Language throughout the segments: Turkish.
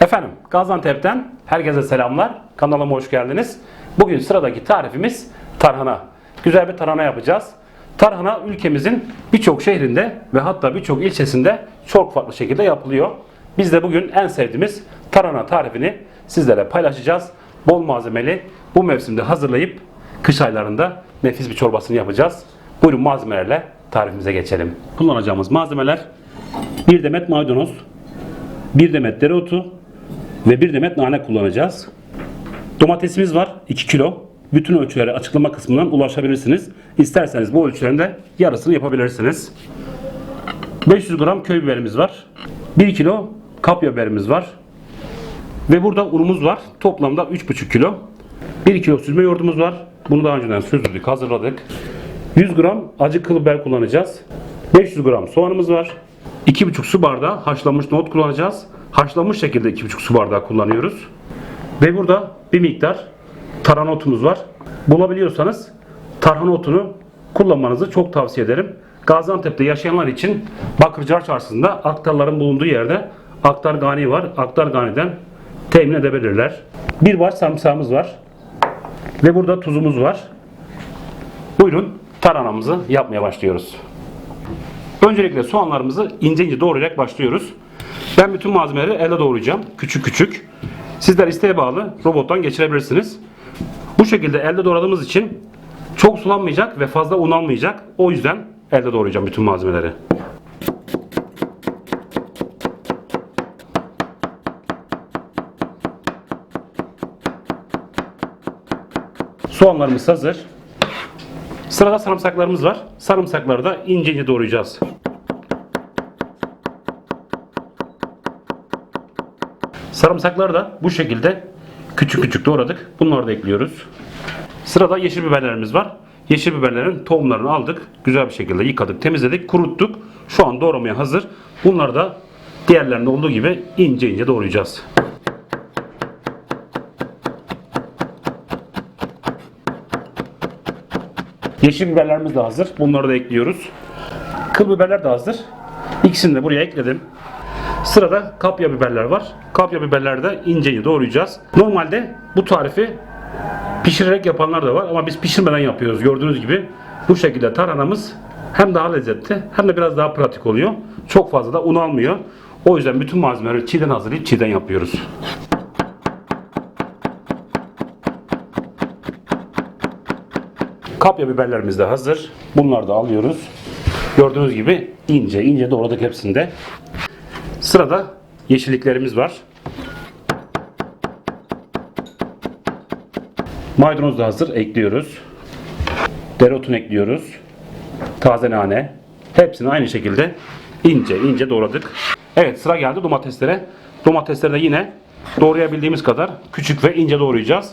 Efendim Gaziantep'ten herkese selamlar. Kanalıma hoş geldiniz. Bugün sıradaki tarifimiz tarhana. Güzel bir tarhana yapacağız. Tarhana ülkemizin birçok şehrinde ve hatta birçok ilçesinde çok farklı şekilde yapılıyor. Biz de bugün en sevdiğimiz tarhana tarifini sizlere paylaşacağız. Bol malzemeli bu mevsimde hazırlayıp kış aylarında nefis bir çorbasını yapacağız. Buyurun malzemelerle tarifimize geçelim. Kullanacağımız malzemeler bir demet maydanoz, bir demet dereotu ve bir demet nane kullanacağız. Domatesimiz var 2 kilo. Bütün ölçüleri açıklama kısmından ulaşabilirsiniz. İsterseniz bu ölçülerin de yarısını yapabilirsiniz. 500 gram köy biberimiz var. 1 kilo kapya biberimiz var. Ve burada unumuz var. Toplamda 3,5 kilo. 1 kilo süzme yoğurdumuz var. Bunu daha önceden süzdürdük, hazırladık. 100 gram acı kıl biber kullanacağız. 500 gram soğanımız var. 2,5 su bardağı haşlanmış nohut kullanacağız. Haşlanmış şekilde 2,5 su bardağı kullanıyoruz. Ve burada bir miktar tarhana otumuz var. Bulabiliyorsanız tarhana otunu kullanmanızı çok tavsiye ederim. Gaziantep'te yaşayanlar için Bakırcar Çarşısı'nda aktarların bulunduğu yerde aktar gani var. Aktar ganiden temin edebilirler. Bir baş sarımsağımız var. Ve burada tuzumuz var. Buyurun tarhanamızı yapmaya başlıyoruz. Öncelikle soğanlarımızı ince ince doğrayarak başlıyoruz. Ben bütün malzemeleri elle doğrayacağım. Küçük küçük. Sizler isteğe bağlı robottan geçirebilirsiniz. Bu şekilde elde doğradığımız için çok sulanmayacak ve fazla un almayacak. O yüzden elde doğrayacağım bütün malzemeleri. Soğanlarımız hazır. Sırada sarımsaklarımız var. Sarımsakları da ince ince doğrayacağız. Sarımsakları da bu şekilde küçük küçük doğradık. Bunları da ekliyoruz. Sırada yeşil biberlerimiz var. Yeşil biberlerin tohumlarını aldık. Güzel bir şekilde yıkadık, temizledik, kuruttuk. Şu an doğramaya hazır. Bunları da diğerlerinde olduğu gibi ince ince doğrayacağız. Yeşil biberlerimiz de hazır. Bunları da ekliyoruz. Kıl biberler de hazır. İkisini de buraya ekledim. Sırada kapya biberler var. Kapya biberleri de ince ince doğrayacağız. Normalde bu tarifi pişirerek yapanlar da var ama biz pişirmeden yapıyoruz. Gördüğünüz gibi bu şekilde tarhanamız hem daha lezzetli hem de biraz daha pratik oluyor. Çok fazla da un almıyor. O yüzden bütün malzemeleri çiğden hazırlayıp çiğden yapıyoruz. Kapya biberlerimiz de hazır. Bunları da alıyoruz. Gördüğünüz gibi ince ince doğradık hepsinde. Sırada yeşilliklerimiz var. Maydanoz da hazır. Ekliyoruz. Dereotunu ekliyoruz. Taze nane. Hepsini aynı şekilde ince ince doğradık. Evet sıra geldi domateslere. Domatesleri de yine doğrayabildiğimiz kadar küçük ve ince doğrayacağız.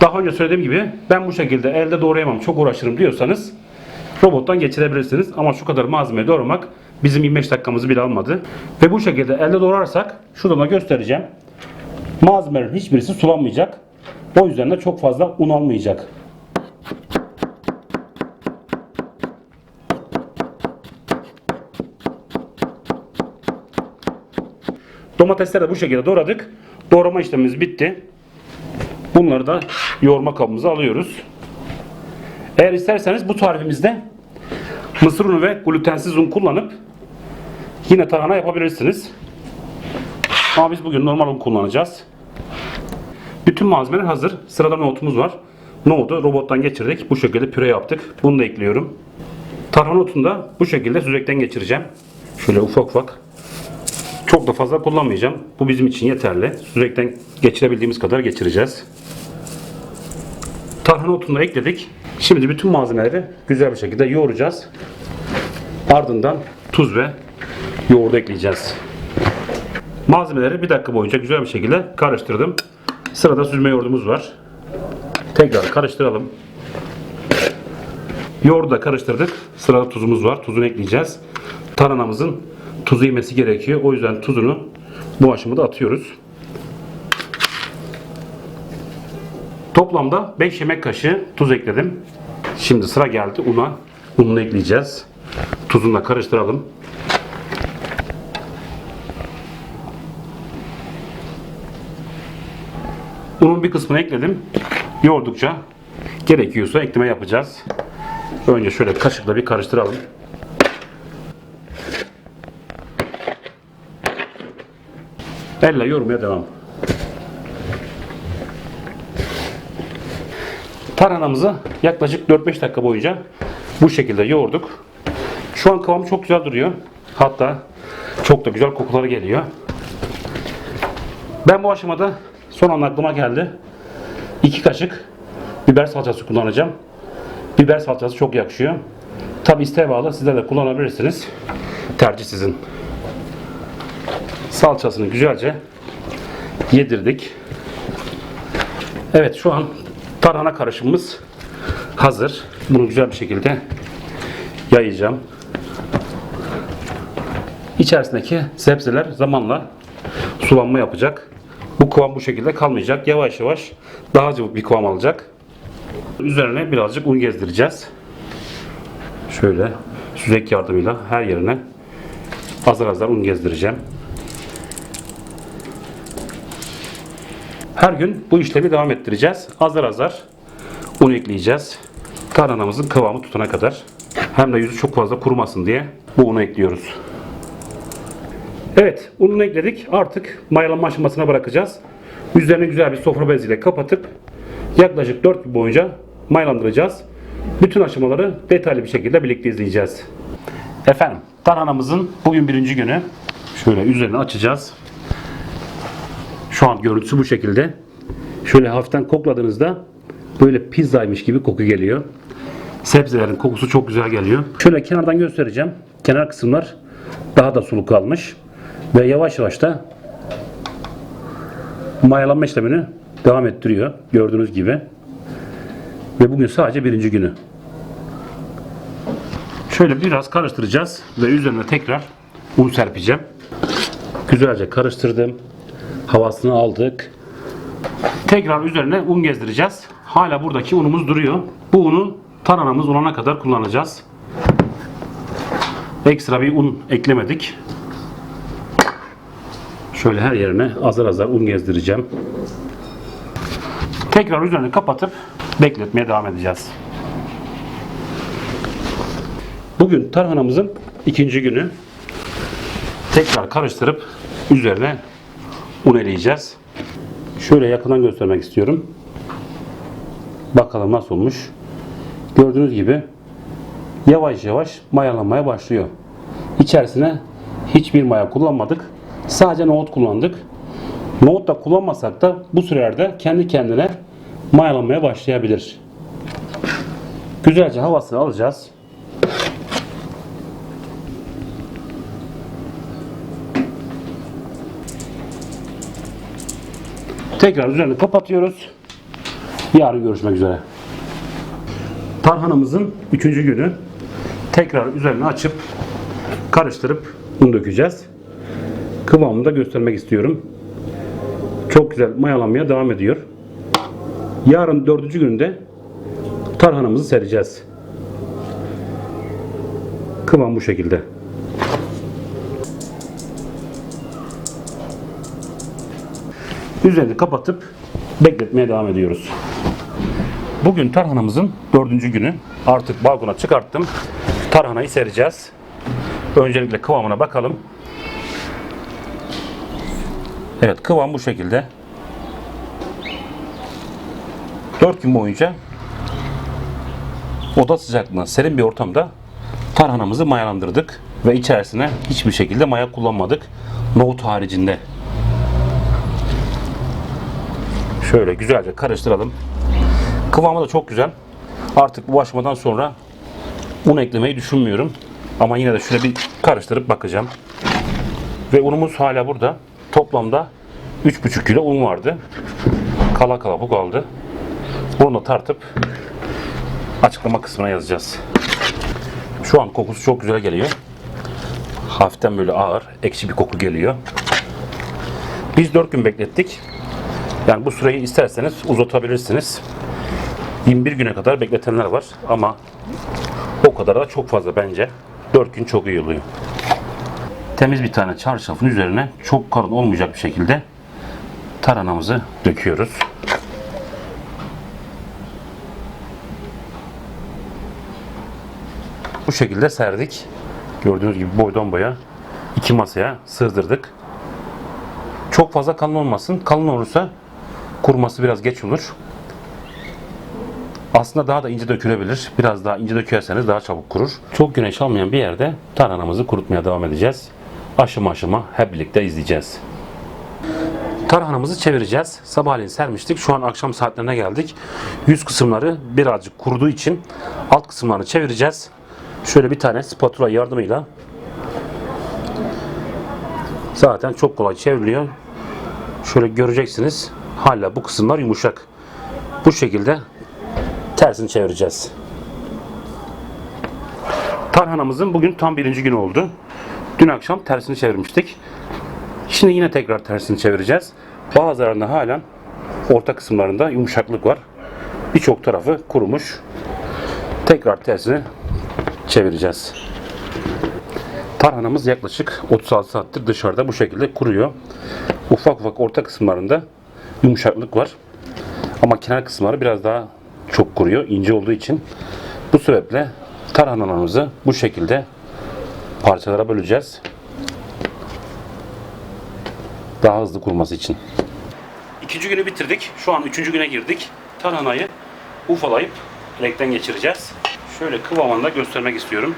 Daha önce söylediğim gibi ben bu şekilde elde doğrayamam çok uğraşırım diyorsanız robottan geçirebilirsiniz. Ama şu kadar malzeme doğramak bizim 25 dakikamızı bile almadı. Ve bu şekilde elde doğrarsak şurada da göstereceğim. Malzemelerin hiçbirisi sulanmayacak. O yüzden de çok fazla un almayacak. Domatesleri de bu şekilde doğradık. Doğrama işlemimiz bitti. Bunları da yoğurma kabımıza alıyoruz. Eğer isterseniz bu tarifimizde mısır unu ve glutensiz un kullanıp yine tarhana yapabilirsiniz. Ama biz bugün normal un kullanacağız. Bütün malzemeler hazır. Sırada nohutumuz var. Nohutu robottan geçirdik. Bu şekilde püre yaptık. Bunu da ekliyorum. Tarhana otunu da bu şekilde süzekten geçireceğim. Şöyle ufak ufak. Çok da fazla kullanmayacağım. Bu bizim için yeterli. Süzekten geçirebildiğimiz kadar geçireceğiz. Tarhana otunu ekledik. Şimdi bütün malzemeleri güzel bir şekilde yoğuracağız. Ardından tuz ve yoğurdu ekleyeceğiz. Malzemeleri bir dakika boyunca güzel bir şekilde karıştırdım. Sırada süzme yoğurdumuz var. Tekrar karıştıralım. Yoğurdu da karıştırdık. Sırada tuzumuz var. Tuzunu ekleyeceğiz. Tarhanamızın tuzu yemesi gerekiyor. O yüzden tuzunu bu aşamada atıyoruz. Toplamda 5 yemek kaşığı tuz ekledim. Şimdi sıra geldi una. Ununu ekleyeceğiz. Tuzunu da karıştıralım. Unun bir kısmını ekledim. Yoğurdukça gerekiyorsa ekleme yapacağız. Önce şöyle kaşıkla bir karıştıralım. Elle yoğurmaya devam. Tarhanamızı yaklaşık 4-5 dakika boyunca bu şekilde yoğurduk. Şu an kıvamı çok güzel duruyor. Hatta çok da güzel kokuları geliyor. Ben bu aşamada son anda aklıma geldi. 2 kaşık biber salçası kullanacağım. Biber salçası çok yakışıyor. Tabi isteğe bağlı sizler de kullanabilirsiniz. Tercih sizin. Salçasını güzelce yedirdik. Evet şu an tarhana karışımımız hazır. Bunu güzel bir şekilde yayacağım. İçerisindeki sebzeler zamanla sulanma yapacak. Bu kıvam bu şekilde kalmayacak. Yavaş yavaş daha cıvık bir kıvam alacak. Üzerine birazcık un gezdireceğiz. Şöyle süzek yardımıyla her yerine azar azar un gezdireceğim. Her gün bu işlemi devam ettireceğiz. Azar azar un ekleyeceğiz. Tarhanamızın kıvamı tutana kadar. Hem de yüzü çok fazla kurumasın diye bu unu ekliyoruz. Evet, ununu ekledik. Artık mayalanma aşamasına bırakacağız. Üzerine güzel bir sofra beziyle kapatıp yaklaşık 4 gün boyunca mayalandıracağız. Bütün aşamaları detaylı bir şekilde birlikte izleyeceğiz. Efendim, tarhanamızın bugün birinci günü. Şöyle üzerine açacağız. Şu an görüntüsü bu şekilde. Şöyle hafiften kokladığınızda böyle pizzaymış gibi koku geliyor. Sebzelerin kokusu çok güzel geliyor. Şöyle kenardan göstereceğim. Kenar kısımlar daha da sulu kalmış. Ve yavaş yavaş da mayalanma işlemini devam ettiriyor. Gördüğünüz gibi. Ve bugün sadece birinci günü. Şöyle biraz karıştıracağız ve üzerine tekrar un serpeceğim. Güzelce karıştırdım. Havasını aldık. Tekrar üzerine un gezdireceğiz. Hala buradaki unumuz duruyor. Bu unu tarhanamız olana kadar kullanacağız. Ekstra bir un eklemedik. Şöyle her yerine azar azar un gezdireceğim. Tekrar üzerini kapatıp bekletmeye devam edeceğiz. Bugün tarhanamızın ikinci günü. Tekrar karıştırıp üzerine un eleyeceğiz. Şöyle yakından göstermek istiyorum. Bakalım nasıl olmuş. Gördüğünüz gibi yavaş yavaş mayalanmaya başlıyor. İçerisine hiçbir maya kullanmadık. Sadece nohut kullandık. Nohut da kullanmasak da bu sürelerde kendi kendine mayalanmaya başlayabilir. Güzelce havasını alacağız. Tekrar üzerini kapatıyoruz. Yarın görüşmek üzere. Tarhanamızın üçüncü günü. Tekrar üzerine açıp karıştırıp un dökeceğiz. Kıvamını da göstermek istiyorum. Çok güzel mayalanmaya devam ediyor. Yarın dördüncü günde tarhanamızı sereceğiz. Kıvam bu şekilde. Üzerini kapatıp bekletmeye devam ediyoruz. Bugün tarhanamızın dördüncü günü. Artık balkona çıkarttım. Tarhanayı sereceğiz. Öncelikle kıvamına bakalım. Evet kıvam bu şekilde. 4 gün boyunca oda sıcaklığında serin bir ortamda tarhanamızı mayalandırdık ve içerisine hiçbir şekilde maya kullanmadık. Nohut haricinde. Şöyle güzelce karıştıralım. Kıvamı da çok güzel. Artık bu aşamadan sonra un eklemeyi düşünmüyorum. Ama yine de şöyle bir karıştırıp bakacağım. Ve unumuz hala burada. Toplamda 3,5 kilo un vardı. Kala kala bu kaldı. Bunu da tartıp açıklama kısmına yazacağız. Şu an kokusu çok güzel geliyor. Hafiften böyle ağır, ekşi bir koku geliyor. Biz 4 gün beklettik. Yani bu süreyi isterseniz uzatabilirsiniz. 21 güne kadar bekletenler var ama o kadar da çok fazla bence. 4 gün çok iyi oluyor. Temiz bir tane çarşafın üzerine çok kalın olmayacak bir şekilde taranamızı döküyoruz. Bu şekilde serdik. Gördüğünüz gibi boydan boya iki masaya sığdırdık. Çok fazla kalın olmasın. Kalın olursa kuruması biraz geç olur. Aslında daha da ince dökülebilir. Biraz daha ince dökerseniz daha çabuk kurur. Çok güneş almayan bir yerde tarhanamızı kurutmaya devam edeceğiz. Aşama aşama hep birlikte izleyeceğiz. Tarhanamızı çevireceğiz. Sabahleyin sermiştik. Şu an akşam saatlerine geldik. Yüz kısımları birazcık kuruduğu için alt kısımlarını çevireceğiz. Şöyle bir tane spatula yardımıyla zaten çok kolay çevriliyor. Şöyle göreceksiniz. Hala bu kısımlar yumuşak. Bu şekilde tersini çevireceğiz. Tarhanamızın bugün tam birinci gün oldu. Dün akşam tersini çevirmiştik. Şimdi yine tekrar tersini çevireceğiz. Bazılarında halen orta kısımlarında yumuşaklık var. Birçok tarafı kurumuş. Tekrar tersini çevireceğiz. Tarhanamız yaklaşık 36 saattir dışarıda bu şekilde kuruyor. Ufak ufak orta kısımlarında yumuşaklık var. Ama kenar kısımları biraz daha çok kuruyor. ince olduğu için. Bu sebeple tarhanalarımızı bu şekilde parçalara böleceğiz. Daha hızlı kurması için. İkinci günü bitirdik. Şu an üçüncü güne girdik. Tarhanayı ufalayıp renkten geçireceğiz. Şöyle kıvamında göstermek istiyorum.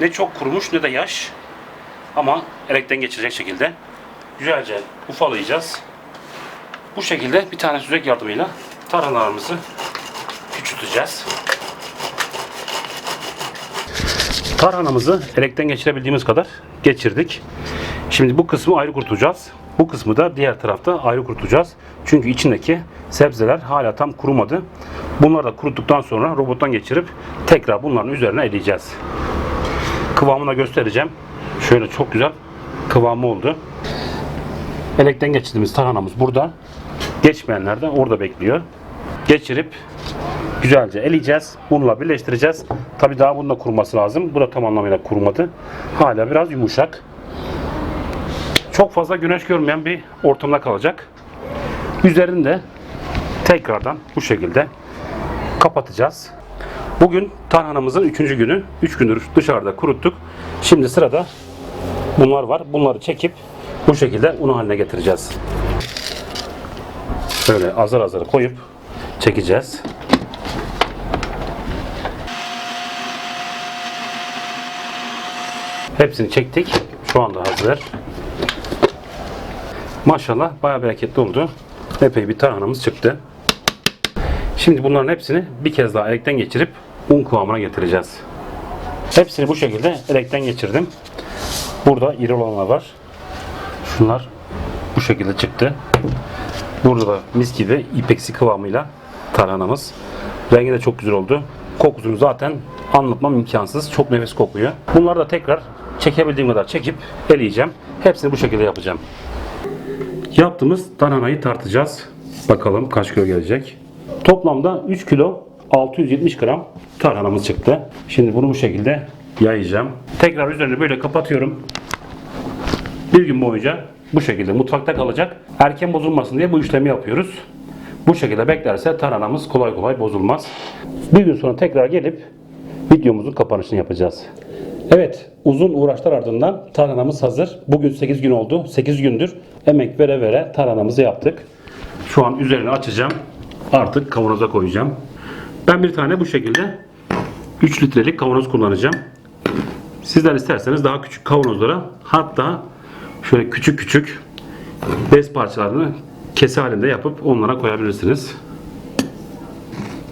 Ne çok kurumuş ne de yaş. Ama elekten geçirecek şekilde güzelce ufalayacağız. Bu şekilde bir tane süzek yardımıyla tarhanalarımızı küçülteceğiz. Tarhanamızı elekten geçirebildiğimiz kadar geçirdik. Şimdi bu kısmı ayrı kurutacağız. Bu kısmı da diğer tarafta ayrı kurutacağız. Çünkü içindeki sebzeler hala tam kurumadı. Bunları da kuruttuktan sonra robottan geçirip tekrar bunların üzerine eleyeceğiz. Kıvamını göstereceğim. Şöyle çok güzel kıvamı oldu. Elekten geçirdiğimiz tarhanamız burada. Geçmeyenler de orada bekliyor. Geçirip güzelce eleyeceğiz. Bununla birleştireceğiz. Tabi daha bunun da kuruması lazım. Bu da tam anlamıyla kurumadı. Hala biraz yumuşak. Çok fazla güneş görmeyen bir ortamda kalacak. Üzerini de tekrardan bu şekilde kapatacağız. Bugün tarhanamızın 3. günü. 3 gündür dışarıda kuruttuk. Şimdi sırada bunlar var. Bunları çekip bu şekilde un haline getireceğiz. Böyle azar azar koyup çekeceğiz. Hepsini çektik. Şu anda hazır. Maşallah bayağı bereketli oldu. Epey bir tarhanamız çıktı. Şimdi bunların hepsini bir kez daha elekten geçirip un kıvamına getireceğiz. Hepsini bu şekilde elekten geçirdim. Burada iri olanlar var. Şunlar bu şekilde çıktı. Burada da mis gibi ipeksi kıvamıyla tarhanamız. Rengi de çok güzel oldu. Kokusunu zaten anlatmam imkansız. Çok nefis kokuyor. Bunları da tekrar çekebildiğim kadar çekip eleyeceğim. Hepsini bu şekilde yapacağım. Yaptığımız tarhanayı tartacağız. Bakalım kaç kilo gelecek. Toplamda 3 kilo 670 gram tarhanamız çıktı. Şimdi bunu bu şekilde yayacağım. Tekrar üzerini böyle kapatıyorum. Bir gün boyunca bu şekilde mutfakta kalacak. Erken bozulmasın diye bu işlemi yapıyoruz. Bu şekilde beklerse tarhanamız kolay kolay bozulmaz. Bir gün sonra tekrar gelip videomuzun kapanışını yapacağız. Evet, uzun uğraşlar ardından tarhanamız hazır. Bugün 8 gün oldu. 8 gündür emek vere vere tarhanamızı yaptık. Şu an üzerini açacağım. Artık kavanoza koyacağım. Ben bir tane bu şekilde 3 litrelik kavanoz kullanacağım. Sizler isterseniz daha küçük kavanozlara hatta şöyle küçük küçük bez parçalarını kese halinde yapıp onlara koyabilirsiniz.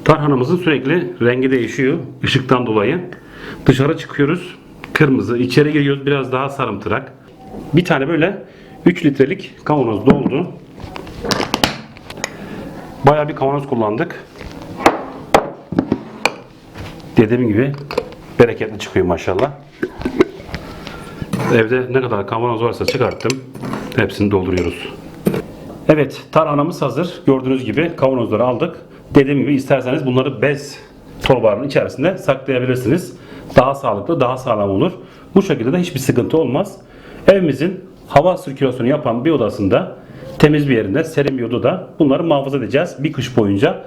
Tarhanamızın sürekli rengi değişiyor ışıktan dolayı. Dışarı çıkıyoruz. Kırmızı. içeri giriyoruz biraz daha sarımtırak. Bir tane böyle 3 litrelik kavanoz doldu. Bayağı bir kavanoz kullandık. Dediğim gibi bereketli çıkıyor maşallah. Evde ne kadar kavanoz varsa çıkarttım. Hepsini dolduruyoruz. Evet, tarhanamız hazır. Gördüğünüz gibi kavanozları aldık. Dediğim gibi isterseniz bunları bez torbalarının içerisinde saklayabilirsiniz. Daha sağlıklı, daha sağlam olur. Bu şekilde de hiçbir sıkıntı olmaz. Evimizin hava sirkülasyonu yapan bir odasında temiz bir yerinde, serin bir odada bunları muhafaza edeceğiz. Bir kış boyunca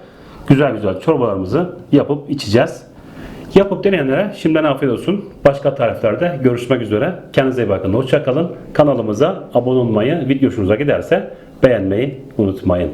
güzel güzel çorbalarımızı yapıp içeceğiz. Yapıp deneyenlere şimdiden afiyet olsun. Başka tariflerde görüşmek üzere. Kendinize iyi bakın. Hoşçakalın. Kanalımıza abone olmayı, video hoşunuza giderse beğenmeyi unutmayın.